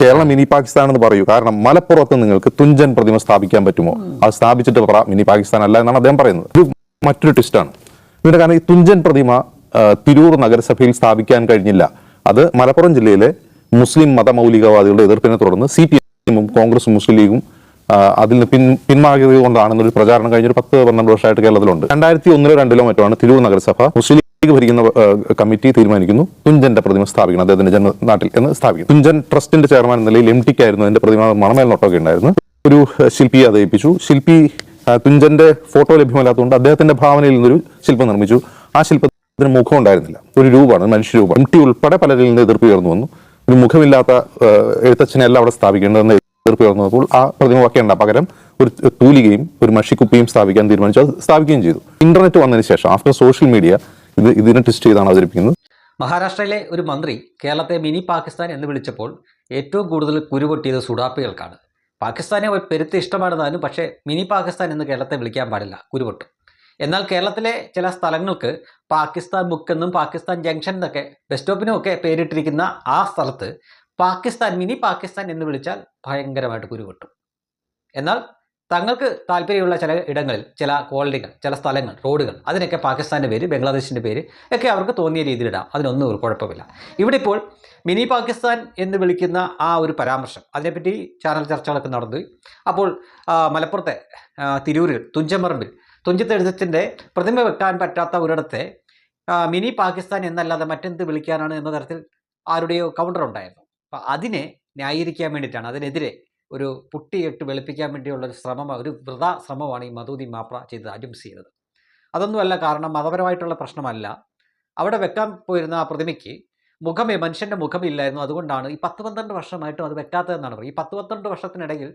Keralam mini Pakistan എന്ന് പറയൂ. കാരണം മലപ്പുറത്ത് നിങ്ങൾക്ക് തുഞ്ചൻ പ്രതിമ സ്ഥാപിക്കാൻ പറ്റുമോ? അത് സ്ഥാപിച്ചിട്ട് പറ മിനി പാകിസ്ഥാൻ അല്ല എന്നാണ് അദ്ദേഹം പറയുന്നത്. ഇത് മറ്റൊരു ട്വിസ്റ്റാണ് ഇതിന്റെ കാരണം ഈ തുഞ്ചൻ പ്രതിമ തിരൂർ നഗരസഭയിൽ സ്ഥാപിക്കാൻ കഴിഞ്ഞില്ല. അത് മലപ്പുറം ജില്ലയിലെ മുസ്ലിം മതമൗലികവാദികളുടെ എതിർപ്പിനെ തുടർന്ന് സി പി എമ്മും കോൺഗ്രസും മുസ്ലിം ലീഗും അതിൽ നിന്ന് പിൻ പിന്മാറിയത് കൊണ്ടാണെന്നൊരു പ്രചാരണം കഴിഞ്ഞൊരു പത്ത് പന്ത്രണ്ട് വർഷമായിട്ട് കേരളത്തിലുണ്ട്. രണ്ടായിരത്തി ഒന്നിലോ രണ്ടിലോ മറ്റോ ആണ് തിരൂർ നഗരസഭ മുസ്ലിം ഭരിക്കുന്ന കമ്മിറ്റി തീരുമാനിക്കുന്നു. തുഞ്ചന്റെ പ്രതിമ സ്ഥാപിക്കണം അദ്ദേഹത്തിന്റെ ജന്മനാട്ടിൽ എന്ന് സ്ഥാപിക്കുന്നു. തുഞ്ചൻ ട്രസ്റ്റിന്റെ ചെയർമാൻ എന്ന നിലയിൽ എം ടിക്കായിരുന്നു അതിന്റെ പ്രതിമ മണമേൽ നോട്ടൊക്കെ ഉണ്ടായിരുന്നു. ഒരു ശില്പിയെ അതയിപ്പിച്ചു ശില്പി തുഞ്ചന്റെ ഫോട്ടോ ലഭ്യമല്ലാത്തതുകൊണ്ട് അദ്ദേഹത്തിന്റെ ഭാവനയിൽ നിന്നൊരു ശില്പം നിർമ്മിച്ചു. ആ ശില്പത്തിന് മുഖം ഉണ്ടായിരുന്നില്ല. ഒരു രൂപമാണ് മനുഷ്യരൂപം. എം ടി ഉൾപ്പെടെ പലരിൽ നിന്ന് എതിർപ്പ് ഉയർന്നു വന്നു. ഒരു മുഖമില്ലാത്ത എഴുത്തച്ഛനെയല്ല അവിടെ സ്ഥാപിക്കേണ്ടതെന്ന് എതിർപ്പ് ഉയർന്നു വന്നപ്പോൾ ആ പ്രതിമ വയ്ക്കേണ്ട പകരം ഒരു തൂലികയും ഒരു മഷിക്കുപ്പിയും സ്ഥാപിക്കാൻ തീരുമാനിച്ചു. അത് സ്ഥാപിക്കുകയും ചെയ്തു. ഇന്റർനെറ്റ് വന്നതിന് ശേഷം ആഫ്റ്റർ സോഷ്യൽ മീഡിയ ഇത് ഇതിനെ ട്വിസ്റ്റ് ചെയ്താണ് അവതരിപ്പിക്കുന്നത്. മഹാരാഷ്ട്രയിലെ ഒരു മന്ത്രി കേരളത്തെ മിനി പാകിസ്ഥാൻ എന്ന് വിളിച്ചപ്പോൾ ഏറ്റവും കൂടുതൽ കുരുപൊട്ടിയത് സുഡാപ്പികൾക്കാണ്. പാകിസ്ഥാനെ ഒരു പെരുത്ത് ഇഷ്ടമാണെന്നാലും പക്ഷേ മിനി പാകിസ്ഥാൻ എന്ന് കേരളത്തെ വിളിക്കാൻ പാടില്ല കുരുപൊട്ടും. എന്നാൽ കേരളത്തിലെ ചില സ്ഥലങ്ങൾക്ക് പാകിസ്ഥാൻ മുക്കെന്നും പാകിസ്ഥാൻ ജംഗ്ഷൻ എന്നൊക്കെ ബസ് സ്റ്റോപ്പിനും ഒക്കെ പേരിട്ടിരിക്കുന്ന ആ സ്ഥലത്ത് പാകിസ്ഥാൻ മിനി പാകിസ്ഥാൻ എന്ന് വിളിച്ചാൽ ഭയങ്കരമായിട്ട് കുരുപൊട്ടും. എന്നാൽ തങ്ങൾക്ക് താല്പര്യമുള്ള ചില ഇടങ്ങളിൽ ചില ക്വാളിറ്റികൾ ചില സ്ഥലങ്ങൾ റോഡുകൾ അതിനൊക്കെ പാകിസ്ഥാന്റെ പേര് ബംഗ്ലാദേശിന്റെ പേര് ഒക്കെ അവർക്ക് തോന്നിയ രീതിയിലിടാം. അതിനൊന്നും ഒരു കുഴപ്പമില്ല. ഇവിടെ ഇപ്പോൾ മിനി പാകിസ്ഥാൻ എന്ന് വിളിക്കുന്ന ആ ഒരു പരാമർശം അതിനെപ്പറ്റി ചാനൽ ചർച്ചകളൊക്കെ നടന്നു. അപ്പോൾ മലപ്പുറത്തെ തിരൂരിൽ തുഞ്ചമറമ്പിൽ തുഞ്ചത്തെഴുത്തച്ഛന്റെ പ്രതിമ വെക്കാൻ പറ്റാത്ത ഒരിടത്തെ മിനി പാകിസ്ഥാൻ എന്നല്ലാതെ മറ്റെന്ത് വിളിക്കാനാണ് എന്ന തരത്തിൽ ആരുടെയോ കൗണ്ടർ ഉണ്ടായിരുന്നു. അപ്പം അതിനെ ന്യായീകരിക്കാൻ വേണ്ടിയിട്ടാണ് അതിനെതിരെ ഒരു പുട്ടിയിട്ട് വെളുപ്പിക്കാൻ വേണ്ടിയുള്ള ഒരു ശ്രമമാണ് ഒരു വൃത ശ്രമമാണ് ഈ മധുതി മാപ്ര ചെയ്തത് അജംസ് ചെയ്തത്. അതൊന്നുമല്ല കാരണം മതപരമായിട്ടുള്ള പ്രശ്നമല്ല. അവിടെ വെക്കാൻ പോയിരുന്ന ആ പ്രതിമയ്ക്ക് മുഖമേ മനുഷ്യന്റെ മുഖമില്ലായിരുന്നു. അതുകൊണ്ടാണ് ഈ പത്ത് പന്ത്രണ്ട് വർഷമായിട്ടും അത് വെക്കാത്തതെന്നാണ് പറയുന്നത് ഈ പത്ത് പന്ത്രണ്ട് വർഷത്തിനിടയിൽ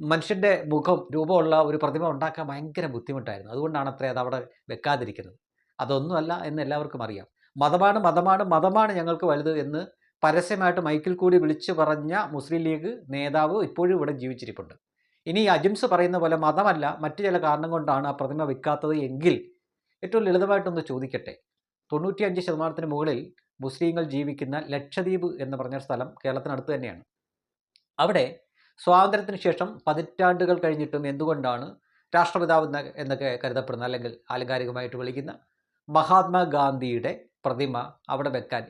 മനുഷ്യന്റെ മുഖം രൂപമുള്ള ഒരു പ്രതിമ ഉണ്ടാക്കാൻ ഭയങ്കര ബുദ്ധിമുട്ടായിരുന്നു. അതുകൊണ്ടാണ് അത്രേ അത് അവിടെ വെക്കാതിരിക്കുന്നത്. അതൊന്നുമല്ല എന്ന് എല്ലാവർക്കും അറിയാം. മതമാണ് മതമാണ് മതമാണ് ഞങ്ങൾക്ക് വലുത് എന്ന് പരസ്യമായിട്ട് മൈക്കിൽ കൂടി വിളിച്ചു പറഞ്ഞ മുസ്ലിം ലീഗ് നേതാവ് ഇപ്പോഴും ഇവിടെ ജീവിച്ചിരിപ്പുണ്ട്. ഇനി അജിംസ് പറയുന്ന പോലെ മതമല്ല മറ്റു ചില കാരണം കൊണ്ടാണ് ആ പ്രതിമ വിൽക്കാത്തത് എങ്കിൽ ഏറ്റവും ലളിതമായിട്ടൊന്ന് ചോദിക്കട്ടെ. തൊണ്ണൂറ്റിയഞ്ച് ശതമാനത്തിന് മുകളിൽ മുസ്ലിങ്ങൾ ജീവിക്കുന്ന ലക്ഷദ്വീപ് എന്ന് പറഞ്ഞ സ്ഥലം കേരളത്തിനടുത്ത് തന്നെയാണ്. അവിടെ സ്വാതന്ത്ര്യത്തിന് ശേഷം പതിറ്റാണ്ടുകൾ കഴിഞ്ഞിട്ടും എന്തുകൊണ്ടാണ് രാഷ്ട്രപിതാവ് എന്ന എന്നൊക്കെ കരുതപ്പെടുന്ന അല്ലെങ്കിൽ ആലങ്കാരികമായിട്ട് വിളിക്കുന്ന മഹാത്മാഗാന്ധിയുടെ പ്രതിമ അവിടെ വെക്കാൻ.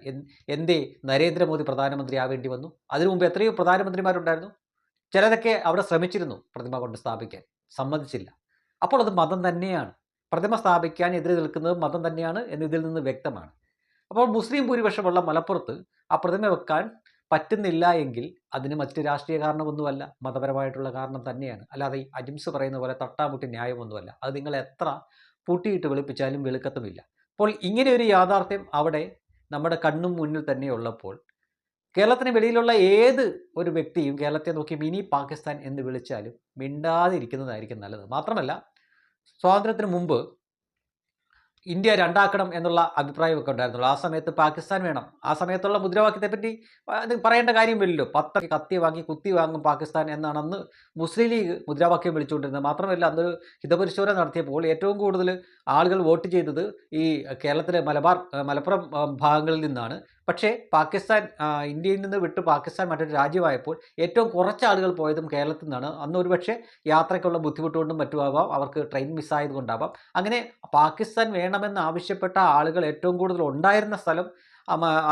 എന്തേ നരേന്ദ്രമോദി പ്രധാനമന്ത്രി ആവേണ്ടി വന്നു? അതിനു മുമ്പ് എത്രയോ പ്രധാനമന്ത്രിമാരുണ്ടായിരുന്നു. ചിലരൊക്കെ അവിടെ ശ്രമിച്ചിരുന്നു പ്രതിമ കൊണ്ട് സ്ഥാപിക്കാൻ. സമ്മതിച്ചില്ല. അപ്പോൾ അത് മതം തന്നെയാണ്. പ്രതിമ സ്ഥാപിക്കാൻ എതിരെ നിൽക്കുന്നത് മതം തന്നെയാണ് എന്ന് ഇതിൽ നിന്ന് വ്യക്തമാണ്. അപ്പോൾ മുസ്ലിം ഭൂരിപക്ഷമുള്ള മലപ്പുറത്ത് ആ പ്രതിമ വെക്കാൻ പറ്റുന്നില്ല എങ്കിൽ അതിന് മറ്റ് രാഷ്ട്രീയ കാരണമൊന്നുമല്ല. മതപരമായിട്ടുള്ള കാരണം തന്നെയാണ്. അല്ലാതെ ഈ അജിംസ് പറയുന്ന പോലെ തട്ടാമുട്ടി ന്യായമൊന്നുമല്ല. അത് നിങ്ങൾ എത്ര പൂട്ടിയിട്ട് വെളുപ്പിച്ചാലും വെളുക്കത്തുമില്ല. അപ്പോൾ ഇങ്ങനെ ഒരു യാഥാർത്ഥ്യം അവിടെ നമ്മുടെ കണ്ണും മുന്നിൽ തന്നെ ഉള്ളപ്പോൾ കേരളത്തിന് വെളിയിലുള്ള ഏത് ഒരു വ്യക്തിയും കേരളത്തെ നോക്കി മിനി പാകിസ്ഥാൻ എന്ന് വിളിച്ചാലും മിണ്ടാതിരിക്കുന്നതായിരിക്കും നല്ലത്. മാത്രമല്ല സ്വാതന്ത്ര്യത്തിന് മുമ്പ് ഇന്ത്യ രണ്ടാക്കണം എന്നുള്ള അഭിപ്രായമൊക്കെ ഉണ്ടായിരുന്നുള്ളൂ. ആ സമയത്ത് പാകിസ്ഥാൻ വേണം. ആ സമയത്തുള്ള മുദ്രാവാക്യത്തെപ്പറ്റി അത് പറയേണ്ട കാര്യമില്ലല്ലോ. പത്ത് കത്തി വാങ്ങി കുത്തി വാങ്ങും പാകിസ്ഥാൻ എന്നാണ് അന്ന് മുസ്ലിം ലീഗ് മുദ്രാവാക്യം വിളിച്ചുകൊണ്ടിരുന്നത്. മാത്രമല്ല അന്ന് ഹിതപരിശോധന നടത്തിയപ്പോൾ ഏറ്റവും കൂടുതൽ ആളുകൾ വോട്ട് ചെയ്തത് ഈ കേരളത്തിലെ മലബാർ മലപ്പുറം ഭാഗങ്ങളിൽ നിന്നാണ്. പക്ഷേ പാകിസ്ഥാൻ ഇന്ത്യയിൽ നിന്ന് വിട്ട് പാകിസ്ഥാൻ മറ്റൊരു രാജ്യമായപ്പോൾ ഏറ്റവും കുറച്ച് ആളുകൾ പോയതും കേരളത്തിൽ നിന്നാണ്. അന്ന് ഒരുപക്ഷെ യാത്രയ്ക്കുള്ള ബുദ്ധിമുട്ടുകൊണ്ടും മറ്റുമാവാം അവർക്ക് ട്രെയിൻ മിസ്സായത് കൊണ്ടാവാം അങ്ങനെ പാകിസ്ഥാൻ വേണമെന്ന് ആവശ്യപ്പെട്ട ആളുകൾ ഏറ്റവും കൂടുതൽ ഉണ്ടായിരുന്ന സ്ഥലം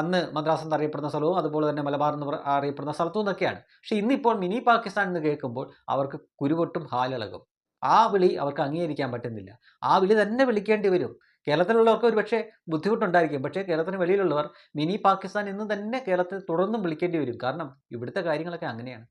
അന്ന് മദ്രാസ് എന്നറിയപ്പെടുന്ന സ്ഥലവും അതുപോലെ തന്നെ മലബാർ എന്ന് അറിയപ്പെടുന്ന സ്ഥലത്തും എന്നൊക്കെയാണ് പക്ഷേ ഇന്നിപ്പോൾ മിനി പാകിസ്ഥാൻ എന്ന് കേൾക്കുമ്പോൾ അവർക്ക് കുരുവൊട്ടും ഹാലിളകും. ആ വിളി അവർക്ക് അംഗീകരിക്കാൻ പറ്റുന്നില്ല. ആ വിളി തന്നെ വിളിക്കേണ്ടി വരും. കേരളത്തിലുള്ളവർക്ക് ഒരു പക്ഷേ ബുദ്ധിമുട്ടുണ്ടായിരിക്കും. പക്ഷേ കേരളത്തിന് വെളിയിലുള്ളവർ മിനി പാകിസ്ഥാൻ എന്ന് തന്നെ കേരളത്തിൽ തുടർന്നും വിളിക്കേണ്ടി വരും. കാരണം ഇവിടുത്തെ കാര്യങ്ങളൊക്കെ അങ്ങനെയാണ്.